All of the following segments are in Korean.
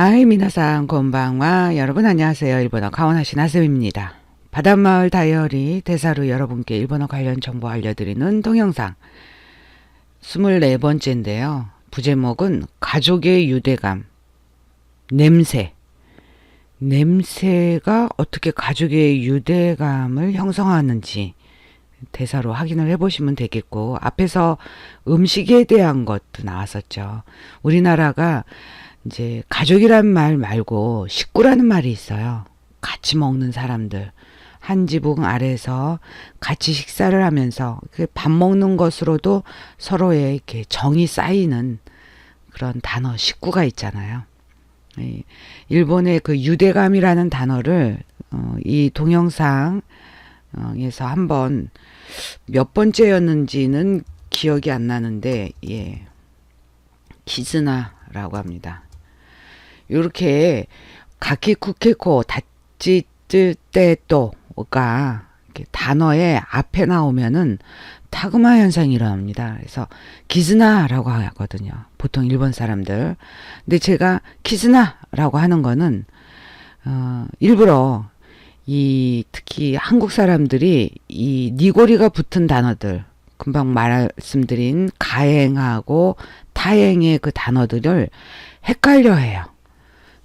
하이 미나상 곤방와 여러분 안녕하세요. 일본어 가원하신 아쌤입니다. 바닷마을 다이어리 대사로 여러분께 일본어 관련 정보 알려드리는 동영상 24번째인데요. 부제목은 가족의 유대감 냄새 냄새가 어떻게 가족의 유대감을 형성하는지 대사로 확인을 해보시면 되겠고 앞에서 음식에 대한 것도 나왔었죠. 우리나라가 이제 가족이란 말 말고 식구라는 말이 있어요. 같이 먹는 사람들. 한 지붕 아래서 같이 식사를 하면서 그밥 먹는 것으로도 서로의 이렇게 정이 쌓이는 그런 단어 식구가 있잖아요. 예, 일본의 그 유대감이라는 단어를 어, 이 동영상에서 한번 몇 번째였는지는 기억이 안 나는데 예. 키즈나라고 합니다. 이렇게 가키 쿠케코 다찌뜨때또가 단어의 앞에 나오면은 타그마 현상이 일어납니다. 그래서 기즈나라고 하거든요. 보통 일본 사람들. 근데 제가 키즈나라고 하는 거는 어, 일부러 이 특히 한국 사람들이 이 니고리가 붙은 단어들 금방 말씀드린 가행하고 타행의 그 단어들을 헷갈려 해요.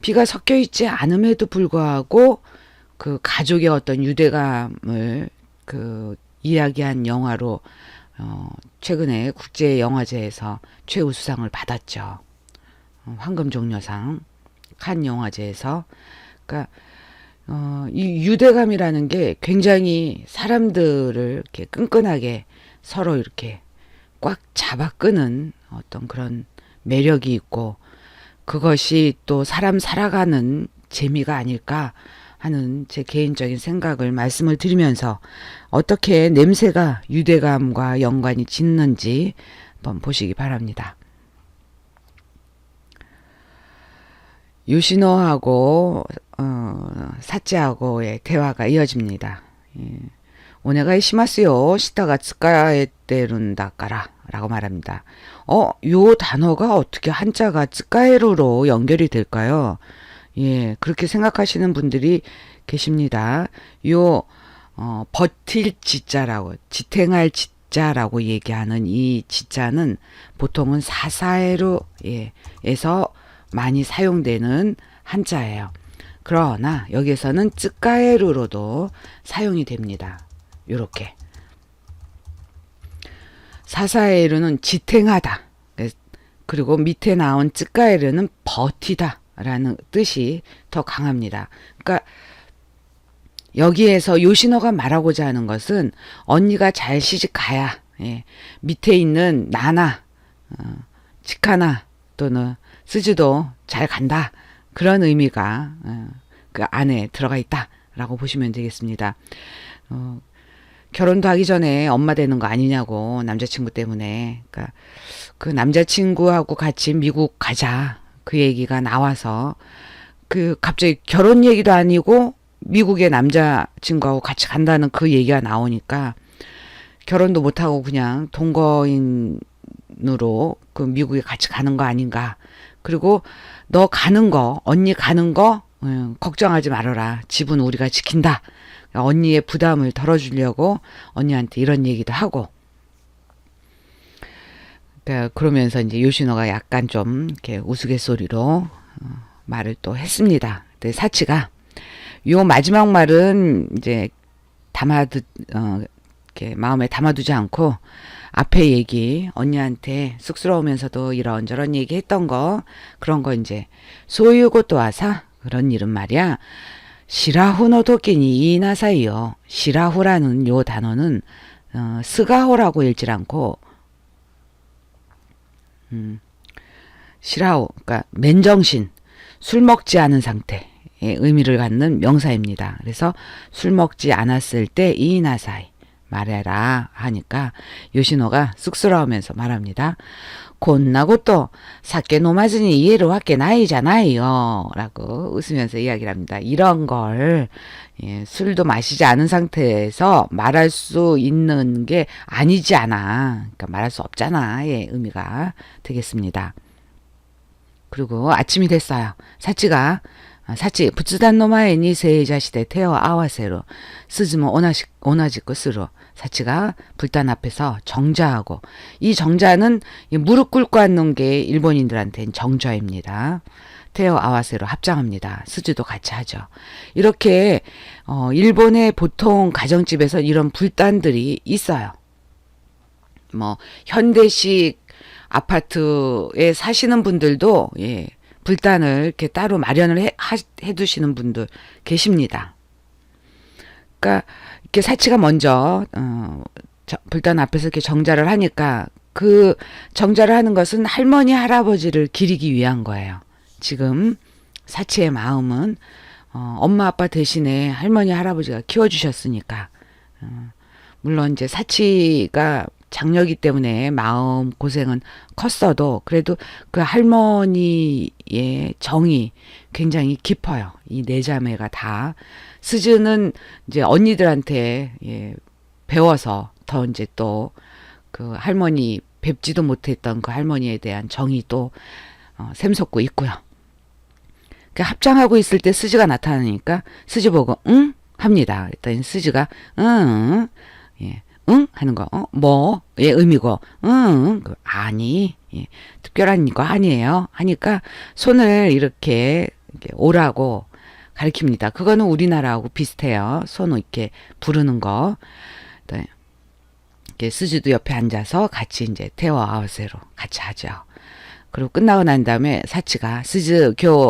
피가 섞여 있지 않음에도 불구하고 그 가족의 어떤 유대감을 그 이야기한 영화로 어, 최근에 국제 영화제에서 최우수상을 받았죠. 어, 황금종려상 칸 영화제에서 그러니까 어, 이 유대감이라는 게 굉장히 사람들을 이렇게 끈끈하게 서로 이렇게 꽉 잡아 끄는 어떤 그런 매력이 있고 그것이 또 사람 살아가는 재미가 아닐까 하는 제 개인적인 생각을 말씀을 드리면서 어떻게 냄새가 유대감과 연관이 짓는지 한번 보시기 바랍니다. 요시노하고 어, 사치하고의 대화가 이어집니다. 예. 오네가 시마스요 시타가 츠카에 때룬다까라 라고 말합니다. 어, 요 단어가 어떻게 한자가 츠카에루로 연결이 될까요? 예, 그렇게 생각하시는 분들이 계십니다. 요, 어, 버틸 지자라고, 지탱할 지자라고 얘기하는 이 지자는 보통은 사사에로, 예, 에서 많이 사용되는 한자예요. 그러나 여기서는 쯔까에루로도 사용이 됩니다. 요렇게. 사사에루는 지탱하다. 그리고 밑에 나온 쯔까에루는 버티다. 라는 뜻이 더 강합니다. 그러니까 여기에서 요시노가 말하고자 하는 것은 언니가 잘 시집 가야 예, 밑에 있는 나나 어, 치카나 또는 스즈도 잘 간다 그런 의미가 어, 그 안에 들어가 있다라고 보시면 되겠습니다. 어, 결혼도 하기 전에 엄마 되는 거 아니냐고 남자친구 때문에 그러니까 그 남자친구하고 같이 미국 가자 그 얘기가 나와서 그 갑자기 결혼 얘기도 아니고 미국의 남자친구하고 같이 간다는 그 얘기가 나오니까 결혼도 못하고 그냥 동거인으로 그 미국에 같이 가는 거 아닌가. 그리고 너 가는 거, 언니 가는 거, 음, 걱정하지 말아라. 집은 우리가 지킨다. 언니의 부담을 덜어주려고 언니한테 이런 얘기도 하고. 그러니까 그러면서 이제 요시노가 약간 좀 이렇게 우스갯소리로 어, 말을 또 했습니다. 네, 사치가 요 마지막 말은 이제 담아두 어 이렇게 마음에 담아두지 않고 앞에 얘기 언니한테 쑥스러우면서도 이런저런 얘기했던 거 그런 거 이제 소유고 또 와사 그런 일은 말이야 시라후노 도끼니 이나사이요 시라후라는 요 단어는 어, 스가호라고 읽질 않고 음, 시라호 그러니까 맨정신 술 먹지 않은 상태의 의미를 갖는 명사입니다. 그래서 술 먹지 않았을 때 이나사이 말해라 하니까 요시노가 쑥스러우면서 말합니다. 곤나고 또 사케 노마즈니 이해를 확게 나이잖아요. 라고 웃으면서 이야기를 합니다. 이런 걸 예, 술도 마시지 않은 상태에서 말할 수 있는 게 아니지 않아. 그러니까 말할 수 없잖아 의 의미가 되겠습니다. 그리고 아침이 됐어요. 사치가 아, 사치 부츠단 노마에니 세이자시대 테어 아와세로 스즈모 오나시 오나지 것으로 사치가 불단 앞에서 정자하고 이 정자는 이 무릎 꿇고 앉는 게 일본인들한테는 정저입니다. 테어 아와세로 합장합니다. 스즈도 같이 하죠. 이렇게 어 일본의 보통 가정집에서 이런 불단들이 있어요. 뭐 현대식 아파트에 사시는 분들도 예, 불단을 이렇게 따로 마련을 해, 하, 해두시는 분들 계십니다. 그러니까 이렇게 사치가 먼저 어, 저, 불단 앞에서 이렇게 정자를 하니까 그 정자를 하는 것은 할머니 할아버지를 기리기 위한 거예요. 지금 사치의 마음은 어, 엄마 아빠 대신에 할머니 할아버지가 키워주셨으니까 어, 물론 이제 사치가 장녀기 때문에 마음 고생은 컸어도 그래도 그 할머니의 정이 굉장히 깊어요. 이 네 자매가 다 스즈는 이제 언니들한테 예, 배워서 더 이제 또 그 할머니 뵙지도 못했던 그 할머니에 대한 정이 또 어, 샘솟고 있고요. 그 합장하고 있을 때 스즈가 나타나니까 스즈 보고 응 합니다. 그랬더니 스즈가 응 예. 응? 하는 거, 어? 뭐? 의 의미고, 응, 그, 아니, 예, 특별한 거 아니에요. 하니까 손을 이렇게, 이렇게 오라고 가리킵니다. 그거는 우리나라하고 비슷해요. 손 이렇게 부르는 거. 네. 이렇게 스즈도 옆에 앉아서 같이 이제 태워 아우세로 같이 하죠. 그리고 끝나고 난 다음에 사치가 스즈 교